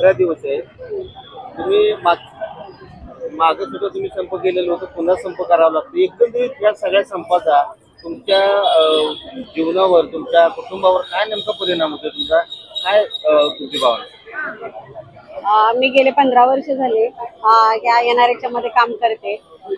तिसरा दिवस आहे. तुम्ही माग मागं सुद्धा तुम्ही संप केलेलं होतं पुन्हा संप करावा लागतो. एकंदरीत या सगळ्या संपाचा तुमच्या जीवनावर तुमच्या कुटुंबावर काय नेमका परिणाम होतो तुमचा? काय तुमची भावना? मी गेले पंधरा वर्ष झाले. या एनआरएच्या मध्ये काम करते.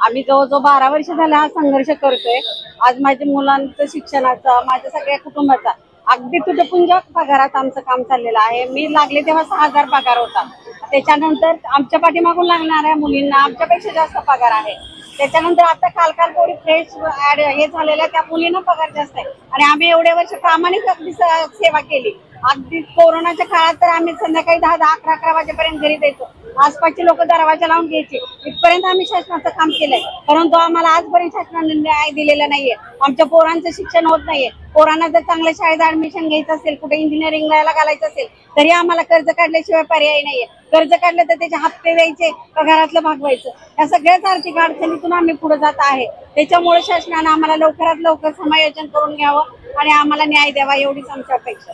आम्ही जवळजवळ बारा वर्ष झाले हा संघर्ष करतोय. आज माझ्या मुलांचं शिक्षणाचा माझ्या सगळ्या कुटुंबाचा अगदी तुटपुंज पगारात आमचं काम चाललेलं आहे. मी लागले तेव्हा सहा हजार पगार होता. त्याच्यानंतर आमच्या पाठीमागून लागणाऱ्या मुलींना आमच्यापेक्षा जास्त पगार आहे. त्याच्यानंतर आता काल काल थोडी फ्रेश ऍड हे झालेल्या त्या मुलींना पगार जास्त आहे. आणि आम्ही एवढ्या वर्ष प्रामाणिक अगदी सेवा केली. अगदी कोरोनाच्या काळात तर आम्ही संध्याकाळी दहा दहा अकरा अकरा वाजेपर्यंत घरी जायचो. आसपासचे लोक दरवाजा लावून घ्यायचे. इथपर्यंत आम्ही शासनाचं काम केलंय. परंतु आम्हाला आजपर्यंत शासनाने न्याय दिलेला नाहीये. आमच्या पोरांचं शिक्षण होत नाहीये. पोरांना जर चांगल्या शाळेत ऍडमिशन घ्यायचं असेल कुठे इंजिनिअरिंगला घालायचं असेल तरी आम्हाला कर्ज काढल्याशिवाय पर्याय नाहीये. कर्ज काढलं तर त्याचे हप्ते द्यायचे पगारातलं भागवायचं? या सगळ्याच आर्थिक अडचणीतून आम्ही पुढे जात आहे. त्याच्यामुळे शासनानं आम्हाला लवकरात लवकर समायोजन करून घ्यावं आणि आम्हाला न्याय द्यावा एवढीच आमची अपेक्षा.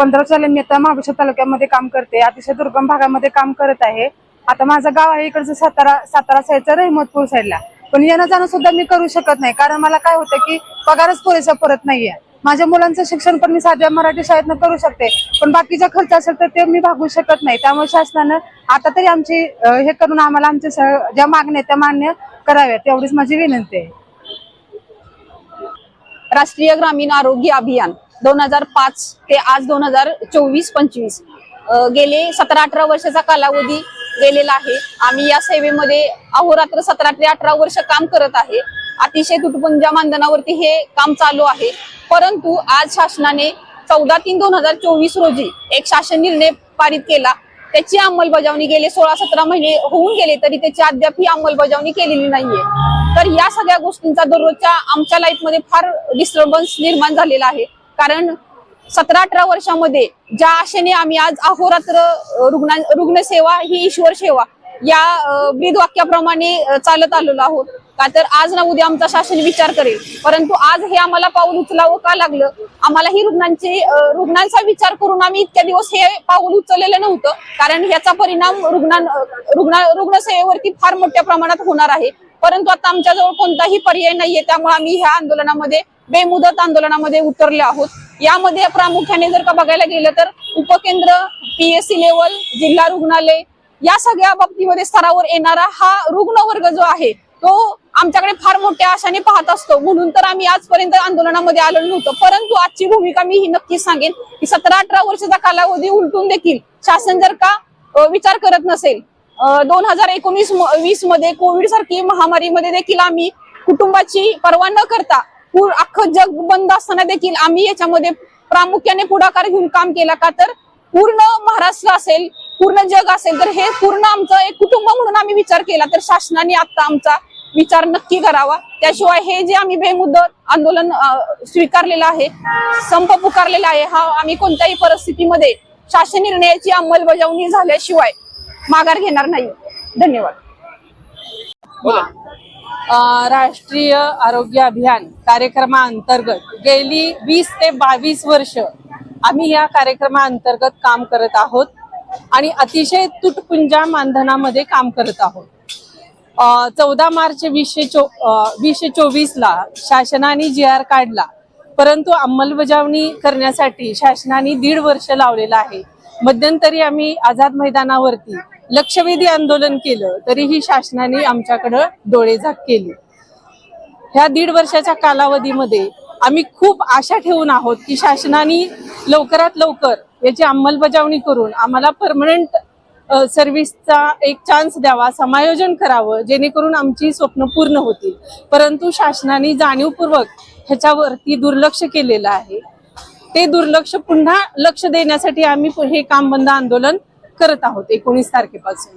पंधरा साली मी आता महाबळेश्वर तालुक्यामध्ये काम करते. अतिशय दुर्गम भागामध्ये काम करत आहे. आता माझं गाव आहे इकडचं सातारा सातारा साईडचं रहिमतपूर साईडला. पण येणं जाणं सुद्धा मी करू शकत नाही. कारण मला काय होतं की पगारच पुरेसा परत नाहीये. माझ्या मुलांचं शिक्षण पण मी साध्या मराठी शाळेतनं करू शकते. पण बाकीचा खर्च असेल तर ते मी भागू शकत नाही. त्यामुळे शासनानं आता तरी आमची हे करून आम्हाला आमच्या ज्या मागण्या आहेत त्या मान्य कराव्यात. तेवढीच माझी विनंती आहे. राष्ट्रीय ग्रामीण आरोग्य अभियान. दोन हजार पाच ते आज दोन हजार चोवीस पंचवीस गेले सतरा अठरा वर्षाचा कालावधी गेलेला आहे. आम्ही या सेवेमध्ये अहोरात्र सतरा ते अठरा वर्ष काम करत आहे. अतिशय तुटपुंजा मानधनावरती हे काम चालू आहे. परंतु आज शासनाने चौदा तीन दोन हजार चोवीस रोजी एक शासन निर्णय पारित केला. त्याची अंमलबजावणी गेले सोळा सतरा महिने होऊन गेले तरी त्याची अद्याप ही अंमलबजावणी केलेली नाहीये. तर या सगळ्या गोष्टींचा दररोजच्या आमच्या लाईफमध्ये फार डिस्टर्बन्स निर्माण झालेला आहे. कारण सतरा अठरा वर्षामध्ये ज्या आशेने आम्ही आज अहोरात्र रुग्ण रुग्णसेवा ही ईश्वर सेवा या अ, ब्रीद वाक्याप्रमाणे चालत आलेलो आहोत. का तर आज ना उद्या आमचा शासन विचार करेल. परंतु आज हे आम्हाला पाऊल उचलावं का लागलं? आम्हाला ही रुग्णांची रुग्णांचा विचार करून आम्ही इतक्या दिवस हे पाऊल उचललेलं नव्हतं. कारण ह्याचा परिणाम रुग्णां रुग्ण रुग्णसेवेवरती फार मोठ्या प्रमाणात होणार आहे. परंतु आता आमच्याजवळ कोणताही पर्याय नाहीये. त्यामुळे आम्ही ह्या आंदोलनामध्ये बेमुदत आंदोलनामध्ये उतरले आहोत. यामध्ये प्रामुख्याने जर का बघायला गेलं तर उपकेंद्र पीएससी लेवल जिल्हा रुग्णालय या सगळ्या बाबतीमध्ये स्तरावर येणारा हा रुग्ण वर्ग जो आहे तो आमच्याकडे फार मोठ्या आशाने पाहत असतो. म्हणून तर आम्ही आजपर्यंत आंदोलनामध्ये आलेलो नव्हतो. परंतु आजची भूमिका मी ही नक्कीच सांगेन की सतरा अठरा वर्षाचा कालावधी उलटून देखील शासन जर का विचार करत नसेल दोन हजार एकोणीस वीसमध्ये कोविड सारखी महामारीमध्ये देखील आम्ही कुटुंबाची पर्वा न करता अख्खं जग बंद असताना देखील आम्ही याच्यामध्ये प्रामुख्याने पुढाकार घेऊन काम केला का तर पूर्ण महाराष्ट्र असेल पूर्ण जग असेल तर हे पूर्ण आमचं एक कुटुंब म्हणून आम्ही विचार केला तर शासनाने आता आमचा विचार नक्की करावा. त्याशिवाय हे जे आम्ही बेमुदत आंदोलन स्वीकारलेलं आहे संप पुकारलेला आहे हा आम्ही कोणत्याही परिस्थितीमध्ये शासन निर्णयाची अंमलबजावणी झाल्याशिवाय माघार घेणार नाही. धन्यवाद. राष्ट्रीय आरोग्य अभियान कार्यक्रमाअंतर्गत गेली वीस ते बावीस वर्ष आम्ही या कार्यक्रमाअंतर्गत काम करत आहोत आणि अतिशय तुटपुंजा मानधनामध्ये काम करत आहोत. चौदा मार्च वीसशे चो वीसशे चोवीसला शासनाने जी आर काढला. परंतु अंमलबजावणी करण्यासाठी शासनाने दीड वर्ष लावलेलं आहे. मध्यंतरी आम्ही आझाद मैदानावरती लक्षवेधी आंदोलन केलं तरीही शासनाने आमच्याकडं डोळेझाक केली. ह्या दीड वर्षाच्या कालावधीमध्ये आम्ही खूप आशा ठेवून आहोत की शासनाने लवकरात लवकर याची अंमलबजावणी करून आम्हाला परमनंट सर्व्हिसचा एक चान्स द्यावा समायोजन करावं जेणेकरून आमची स्वप्न पूर्ण होतील. परंतु शासनाने जाणीवपूर्वक ह्याच्यावरती दुर्लक्ष केलेलं आहे. ते दुर्लक्ष पुन्हा लक्ष देण्यासाठी आम्ही हे काम बंद आंदोलन करत आहोत एकोणीस तारखेपासून.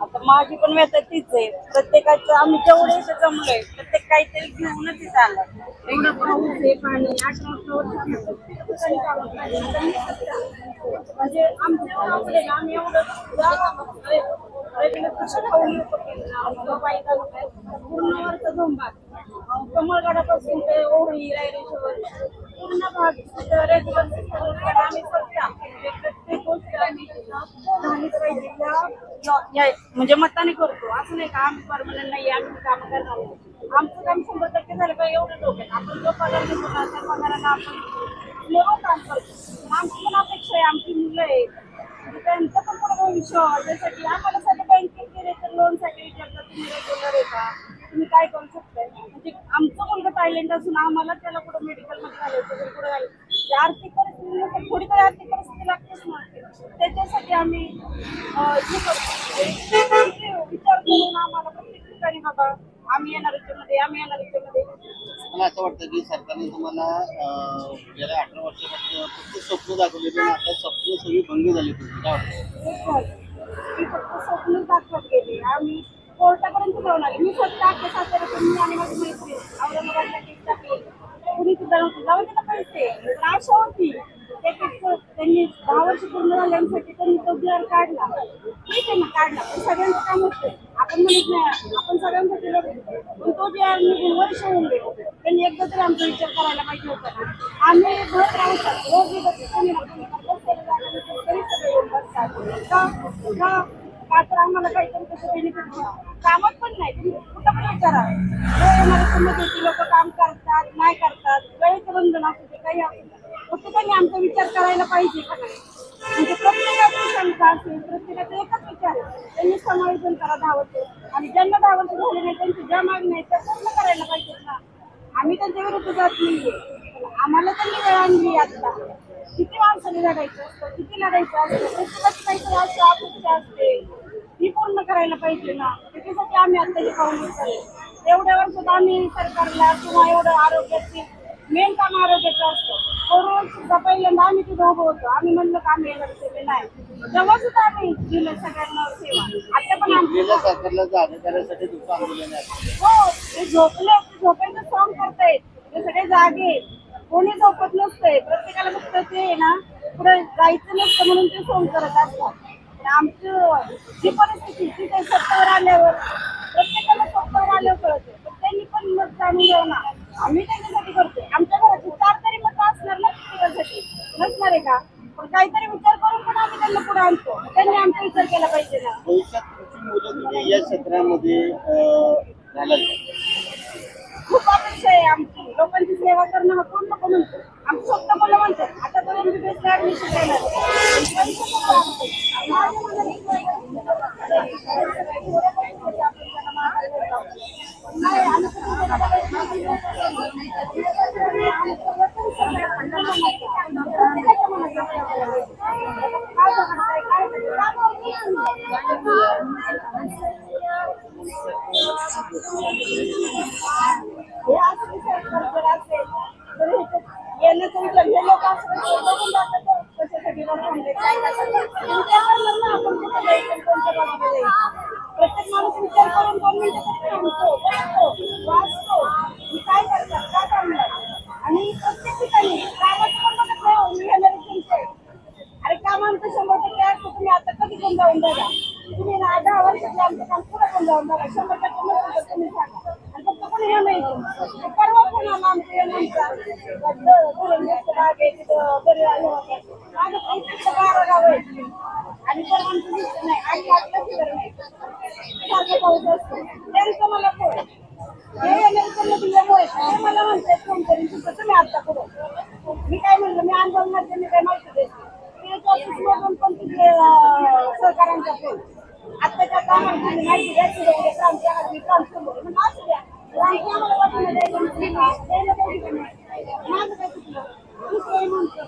आता माझी पण व्यथा तीच आहे. प्रत्येकाचं आम्ही जेवढे इथे जमलोय प्रत्येक काहीतरी घेऊनच तिथे आलं. एवढं पाऊस पाणी म्हणजे आमच्या आम्ही एवढं पूर्ण वर्ष झोंबा कमळगडापासून ते ओढी रायरेश्वर पूर्ण भाग तिथं रेग्युलर आम्ही स्वतः म्हणजे प्रत्येक गोष्ट आम्ही तिथं झालीच पाहिजे त्या- या- म्हणजे मताने करतो. असं नाही का आम्ही परमनंट नाही आम्ही काम करणार नाही. आमचं काम शंभर टक्के झालं का एवढं डोक्यात आपण जो पगार घेतो ना त्या पगाराला आपण लेवल काम करतो आमची पण अपेक्षा आहे आमची मुलं आहे म्हणजे त्यांचं पण थोडं भविष्य व्हावं. त्यासाठी आम्हाला सगळं बँकेत गेले तर लोनसाठी विचारतात तुम्ही रेग्युलर आहे का? तुम्ही काय करू शकताय? म्हणजे आमचं मुलगा टायलेंट असून आम्हाला त्याला कुठं मेडिकलमध्ये घालायचं कुठं घालायचं. म्हणजे आर्थिक परिस्थिती नसेल, थोडी तरी आर्थिक परिस्थिती लागतेच ना. त्याच्यासाठी आम्ही विचार करून आम्हाला प्रत्येक ठिकाणी बाबा आम्ही येणार याच्यामध्ये आम्ही येणार याच्यामध्ये. मला असं वाटतं की सरकारने तुम्हाला अं, गेल्या अठरा वर्षापासून फक्त स्वप्न दाखवलेली आणि आता स्वप्न सगळी भंग झाली तुमची. काय वाटतं? मी फक्त स्वप्न दाखवत गेले. आम्ही कोर्टापर्यंत जाऊन आले. मी स्वतः अख्ख्या साताऱ्यातून मी आणि माझी मैत्रीण औरंगाबादला केस टाकले कुणी सुद्धा नव्हतं. जाऊ दे ना पैसे. पण आशा होती. त्यांनी दहा वर्ष पूर्ण झाल्यासाठी त्यांनी तो बिअर काढला. ठीक आहे ना काढला. पण सगळ्यांचं काम होतं. आपण म्हणत नाही आपण सगळ्यांसाठी लढतो पण तो बिअर निघून वर्ष होऊन गेलो. त्यांनी एकदा तरी आमचा विचार करायला पाहिजे होता ना. आम्ही भर राहतात रोज करायला पाहिजे. का नाही म्हणजे प्रत्येकाची शंका असेल प्रत्येकाचा एकच विचार आहे. त्यांनी समायोजन करा धावतो आणि ज्यांना धावत झाले नाही त्यांची ज्या मागण्या आहेत त्या पूर्ण करायला पाहिजे. ना आम्ही त्यांच्या विरुद्ध जात नाहीये. आम्हाला त्यांनी वेळ आणली आता. किती माणसाने लढायचं असतं किती लढायचं असतं प्रत्येकाची काहीतरी असं अपेक्षा असते. ती पूर्ण करायला पाहिजे ना. त्याच्यासाठी आम्ही आता हे पाऊल उचलले एवढ्या वर्षात आम्ही सरकारला किंवा एवढं आरोग्याची मेन काम आरोग्याचं असतं. कोरोना सुद्धा पहिल्यांदा आम्ही तिथं उभं होतो. आम्ही म्हणलं का आम्ही येणार केले नाही. तेव्हा सुद्धा आम्ही दिलं सगळ्यांना सेवा. आता पण आमची गेल्या सरकारला जागा करण्यासाठी तुमचं आंदोलन आहे. हो ते झोपले झोपायचं सॉंग करतायत. ते सगळे जागे. कोणी झोपत नसतंय. प्रत्येकाला फक्त ते आहे ना पुढे जायचं नसतं म्हणून ते सॉंग करत असतात. आमचं जी परिस्थिती ती ते सत्तावर आल्यावर प्रत्येकाला सत्तावर आल्यावर कळते पण त्यांनी पण मत जाणून घ्यावं ना आम्ही त्यांच्यासाठी करतोय आमच्या घराची चार तरी मत असणार ना प्रत्येकासाठी नसणार आहे का पण काहीतरी विचार करून पण आम्ही त्यांना पुढे आणतो. त्यांनी आमचा विचार केला पाहिजे ना. भविष्यात तुमची मुलं तुम्ही या क्षेत्रामध्ये अं, घालाल अपेक्षा आहे आमची लोकांची सेवा करणं हा पूर्ण करून आमचं स्वप्न मुलं म्हणतात आता तर एमबीबीएस ला ऍडमिशन घेणार पण पैसे नको आमचे. माझ्या मुलाला नाही, आम्ही हे असं सरकार जर असेल तर ह्याच्यात येण्याचं विचार हे लोक असं बघून जातात तर कशासाठी लोकांना काय करतात? विचार करणार ना आपण कुठं जायचं कोणत्या बाजूला जायचं प्रत्येक माणूस विचार करून दोन मिनिटं तरी थांबतो बसतो वाचतो मी काय करतात काय करणार आणि प्रत्येक ठिकाणी कामाचं पण बघत नाही हो, मी येणार तुमचं अरे काम आमचं शंभर टक्के असतं तुम्ही आता कधी पण जाऊन बघा तुम्ही ना दहा वर्षातलं आमचं काम पुढे पण जाऊन बघा शंभर टक्के नसेल तर तुम्ही सांगा आणि फक्त कोणी हे नाही केलं. परवा पण आला आमचं हे आमचा धरण मस्त बाग आहे तिथं बरे आले होते माझं पण तिथं बारा गाव आहे आणि पण आमचं दिसत नाही आणि आपलं तिकडं नाही सारखं पाऊस असतो त्यांचं मला हे मला म्हणते फोन करून तुझं तुम्ही आता मी काय म्हणलं मी आंदोलनात मी काय माहिती देते पण तिथे अं, फोन आत्ताच्या कामात माहिती द्यायची वगैरे क्रांती आम्ही क्रांती वगैरे म्हणजे असू द्या क्रांती आम्हाला वाटलं द्यायचं म्हणजे का? द्यायला पाहिजे का नाही? माझं काय चुकलं दुसरंही म्हणतं अं,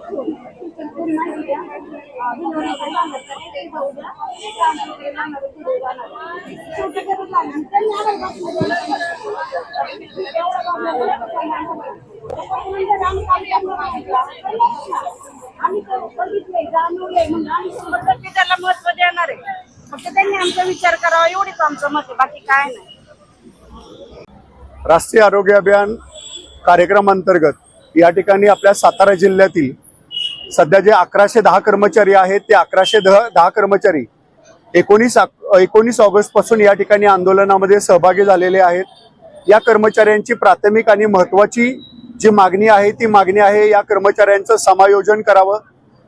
फोन तुमचं फोन माहिती द्या अं, विनोदाकडे जाणार का? ते जाऊ द्या. क्रांती वगैरे जाणार, पुढे जाणार. शेवटी करत लागलं. त्यांनी आम्हाला बातम्या द्यायला पाहिजे. एवढं बातम्या म्हणजे आम्ही काम करणार मागितलं. आम्ही तर बघितलंय जाणवलंय म्हणून आम्ही शंभर टक्के त्याला महत्त्व देणार आहे फक्त त्यांनी आमचा विचार करावा एवढीच आमचं मत आहे बाकी काय नाही. राष्ट्रीय आरोग्य अभियान कार्यक्रमांतर्गत या ठिकाणी आपल्या सातारा जिल्ह्यातील सध्या जे अकराशे दहा कर्मचारी आहेत ते अकराशे दह दहा कर्मचारी एकोणीस एकोणीस ऑगस्टपासून या ठिकाणी आंदोलनामध्ये सहभागी झालेले आहेत. या कर्मचाऱ्यांची प्राथमिक आणि महत्वाची जी मागणी आहे ती मागणी आहे या कर्मचाऱ्यांचं समायोजन करावं.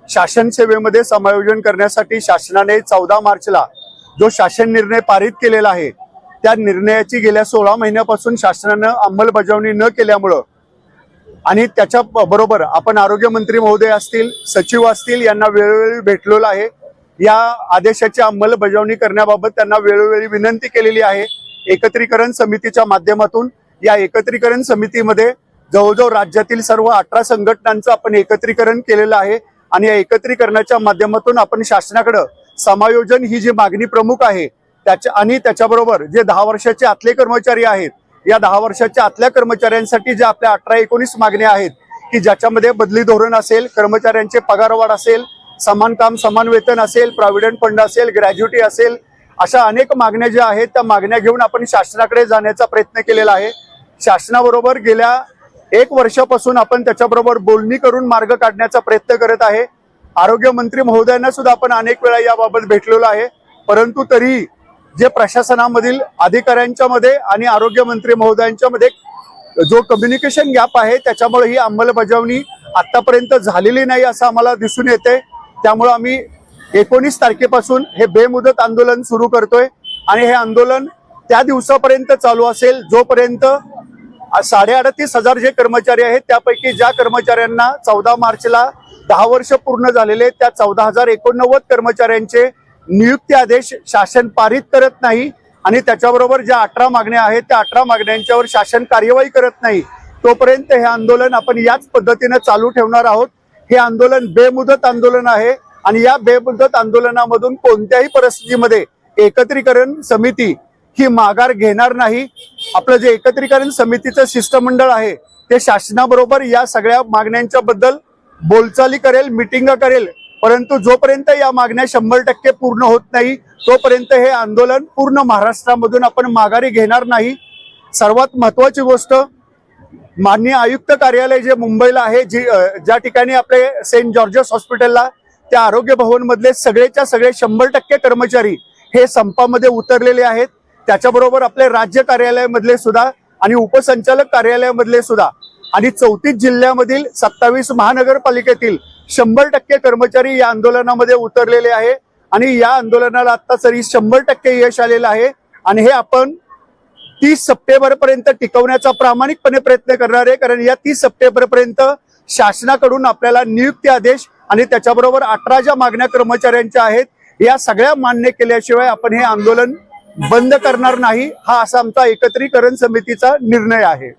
शासन सेवेमध्ये समायोजन करण्यासाठी शासनाने चौदा मार्चला जो शासन निर्णय पारित केलेला आहे त्या निर्णयाची गेल्या सोळा महिन्यापासून शासनानं अंमलबजावणी न केल्यामुळं आणि त्याच्या बरोबर आपण आरोग्यमंत्री महोदय असतील सचिव असतील यांना वेळोवेळी भेटलेलो आहे. या आदेशाची अंमलबजावणी करण्याबाबत त्यांना वेळोवेळी विनंती केलेली आहे. एकत्रीकरण समितीच्या माध्यमातून या एकत्रीकरण समितीमध्ये जवळजवळ राज्यातील सर्व अठरा संघटनांचं आपण एकत्रीकरण केलेलं आहे. आणि या एकत्रीकरणाच्या माध्यमातून आपण शासनाकडं समायोजन ही जी मागणी प्रमुख आहे त्याच्या आणि त्याच्याबरोबर जे दहा वर्षाचे आतले कर्मचारी आहेत या दहा वर्षाच्या आतल्या कर्मचाऱ्यांसाठी ज्या आपल्या अठरा एकोणीस मागण्या आहेत की ज्याच्यामध्ये बदली धोरण असेल कर्मचाऱ्यांचे पगारवाढ असेल समान काम समान वेतन असेल प्रॉव्हिडंट फंड असेल ग्रॅज्युटी असेल अशा अनेक मागण्या ज्या आहेत त्या मागण्या घेऊन आपण शासनाकडे जाण्याचा प्रयत्न केलेला आहे. शासनाबरोबर गेल्या एक वर्षापासून आपण त्याच्याबरोबर बोलणी करून मार्ग काढण्याचा प्रयत्न करत आहे. आरोग्य मंत्री महोदयांना सुद्धा आपण अनेक वेळा याबाबत भेटलेलो आहे. परंतु तरी जे प्रशासनामधील अधिकाऱ्यांच्या मध्ये आणि आरोग्य मंत्री महोदयांच्या मध्ये जो कम्युनिकेशन गॅप आहे त्याच्यामुळे ही अंमलबजावणी आतापर्यंत झालेली नाही असं आम्हाला दिसून येते. त्यामुळे आम्ही एकोणीस तारखेपासून हे बेमुदत आंदोलन सुरू करतोय. आणि हे आंदोलन त्या दिवसापर्यंत चालू असेल जोपर्यंत साडे अडतीस हजार जे कर्मचारी आहेत त्यापैकी ज्या कर्मचाऱ्यांना चौदा मार्चला दहा वर्ष पूर्ण झालेले त्या चौदा हजार एकोणनव्वद कर्मचाऱ्यांचे नियुक्ती आदेश शासन पारित करत नाही आणि त्याच्याबरोबर ज्या अठरा मागण्या आहेत त्या अठरा मागण्यांच्यावर शासन कार्यवाही करत नाही. तोपर्यंत हे आंदोलन आपण याच पद्धतीनं चालू ठेवणार आहोत. हे आंदोलन बेमुदत आंदोलन आहे आणि या बेमुदत आंदोलनामधून कोणत्याही परिस्थितीमध्ये एकत्रीकरण समिती ही माघार घेणार नाही. आपलं जे एकत्रीकरण समितीचं शिष्टमंडळ आहे ते शासनाबरोबर या सगळ्या मागण्यांच्या बद्दल बोलचाली करेल मिटिंग करेल. परंतु जोपर्यंत या मागण्या शंभर टक्के पूर्ण होत नाही तोपर्यंत हे आंदोलन पूर्ण महाराष्ट्रामधून आपण माघारी घेणार नाही. सर्वात महत्वाची गोष्ट माननीय आयुक्त कार्यालय जे मुंबईला आहे जी ज्या ठिकाणी आपले सेंट जॉर्जस हॉस्पिटलला त्या आरोग्य भवन मधले सगळेच्या सगळे शंभर टक्के कर्मचारी हे संपामध्ये उतरलेले आहेत. त्याच्याबरोबर आपले राज्य कार्यालयामधले सुद्धा आणि उपसंचालक कार्यालयामधले सुद्धा आणि चौतीस जिल्ह्यामधील सत्तावीस महानगरपालिकेतील शंभर टक्के कर्मचारी या आंदोलनामध्ये उतरलेले आहे. आणि या आंदोलनाला आता तरी शंभर टक्के यश आलेलं आहे. आणि हे आपण तीस सप्टेंबर पर्यंत टिकवण्याचा प्रामाणिकपणे प्रयत्न करणार आहे. कारण या तीस सप्टेंबर पर्यंत शासनाकडून आपल्याला नियुक्ती आदेश आणि त्याच्याबरोबर अठरा ज्या मागण्या कर्मचाऱ्यांच्या आहेत या सगळ्या मान्य केल्याशिवाय आपण हे आंदोलन बंद करणार नाही हा असा आमचा एकत्रीकरण समितीचा निर्णय आहे.